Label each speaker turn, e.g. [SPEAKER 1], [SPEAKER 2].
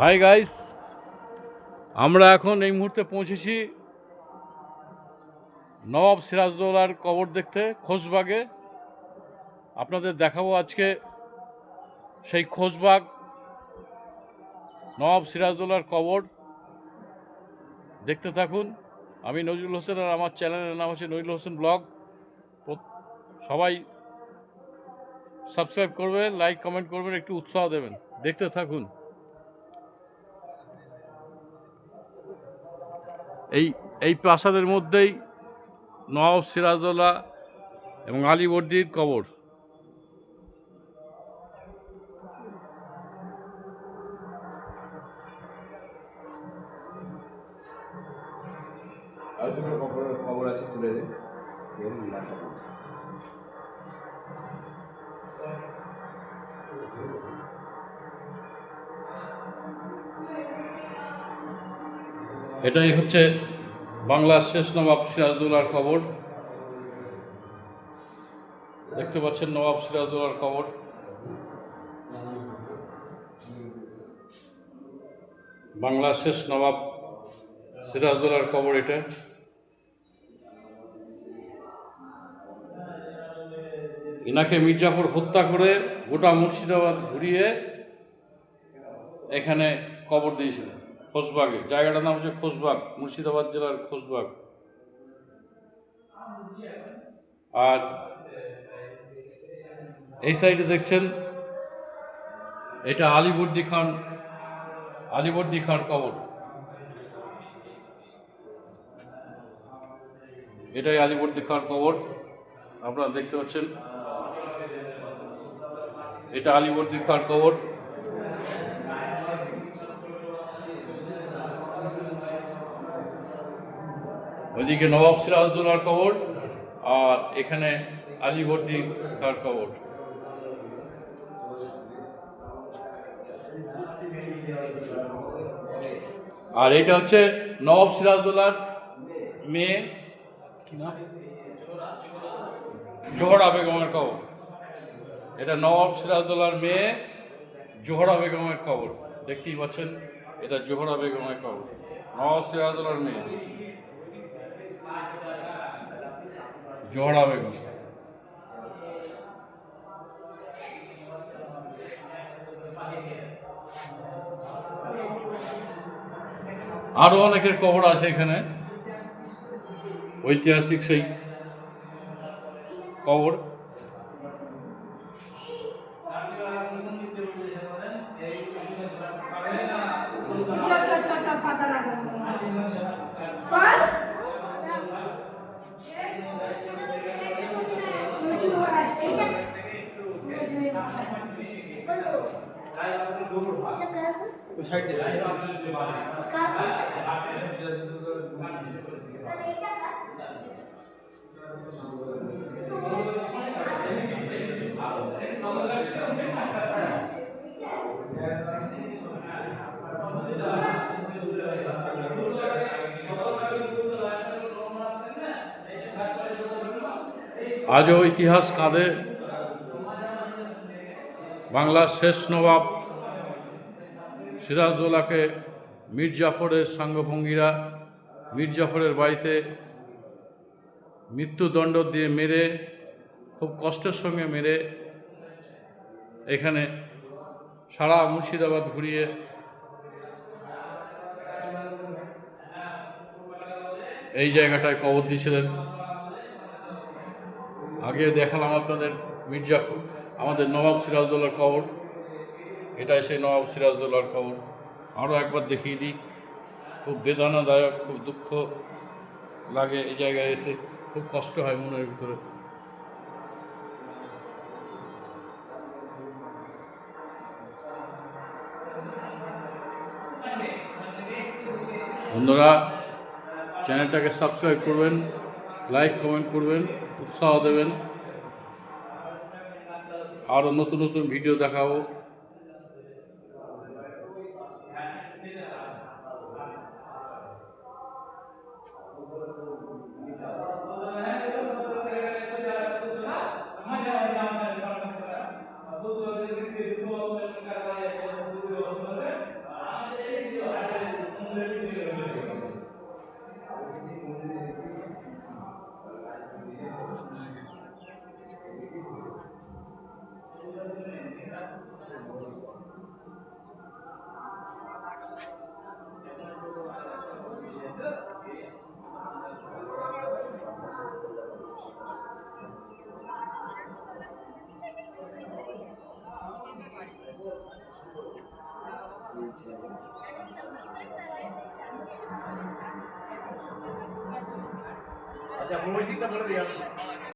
[SPEAKER 1] Hi guys আমরা এখন এই মুহূর্তে পৌঁছেছি নবাব সিরাজদৌলার কবর দেখতে, খোশবাগে। আপনাদের দেখাবো আজকে সেই খোশবাগ, নবাব সিরাজদৌলার কবর। দেখতে থাকুন। আমি নজরুল হোসেন আর আমার চ্যানেলের নাম হচ্ছে নজরুল হোসেন ব্লগ। সবাই সাবস্ক্রাইব করবেন লাইক, কমেন্ট করবেন, একটু উৎসাহ দেবেন। দেখতে থাকুন। এই এই প্রাসাদের মধ্যেই নওয়াব সিরাজদৌল্লা এবং আলীবর্দির কবর।
[SPEAKER 2] খবর আছে তুলে
[SPEAKER 1] এটাই হচ্ছে বাংলার শেষ নবাব সিরাজদৌল্লার কবর। দেখতে পাচ্ছেন নবাব সিরাজদৌল্লার কবর। বাংলার শেষ নবাব সিরাজদৌল্লার কবর এটা। ইনাকে মির্জাপুর হত্যা করে গোটা মুর্শিদাবাদ ঘুরিয়ে এখানে কবর দিয়েছিলেন। খোসবাগে জায়গাটার নাম হচ্ছে খোসবাগ মুর্শিদাবাদ জেলার খোসবাগ আর এই সাইডে দেখছেন, এটা আলিবর্দি খান আলিবর্দি খান কবর। এটাই আলিবর্দি খান কবর। আপনারা দেখতে পাচ্ছেন, এটা আলিবর্দি খান কবর। ওইদিকে নবাব সিরাজদৌলার কবর আর এখানে আলিবর্দি তার কবর। আর এটা হচ্ছে নবাব সিরাজদৌলার মেয়ে জোহরা বেগমের কবর। এটা নবাব সিরাজদৌলার মেয়ে জোহরা বেগমের কবর। দেখতেই পাচ্ছেন, এটা জোহরা বেগমের কবর। নবাব সিরাজদৌলার মেয়ে। জোহরা বেগম আরও অনেকের কবর আছে এখানে। ঐতিহাসিক সেই কবর।
[SPEAKER 3] চল চল চল
[SPEAKER 1] আজও ইতিহাস কাঁদে বাংলার শেষ নবাব সিরাজদৌলাকে মির্জাফরের সাঙ্গভঙ্গিরা, মির্জাফরের বাড়িতে মৃত্যুদণ্ড দিয়ে মেরে, খুব কষ্টের সঙ্গে মেরে এখানে সারা মুর্শিদাবাদ ঘুরিয়ে এই জায়গাটায় কবর দিয়েছিলেন। আগে দেখালাম আপনাদের মির্জাপুর আমাদের নবাব সিরাজদৌলার কবর। এটাই সেই নবাব সিরাজদৌলার কবর। আরও একবার দেখিয়ে দিই, খুব বেদনাদায়ক, খুব দুঃখ লাগে এই জায়গায় এসে। খুব কষ্ট হয় মনের ভিতরে। বন্ধুরা, চ্যানেলটাকে সাবস্ক্রাইব করবেন, লাইক, কমেন্ট করবেন, উৎসাহ দেবেন। আরও নতুন নতুন ভিডিও দেখাবো।
[SPEAKER 3] আচ্ছা মসজিদটা বলে দিয়ে আসুন।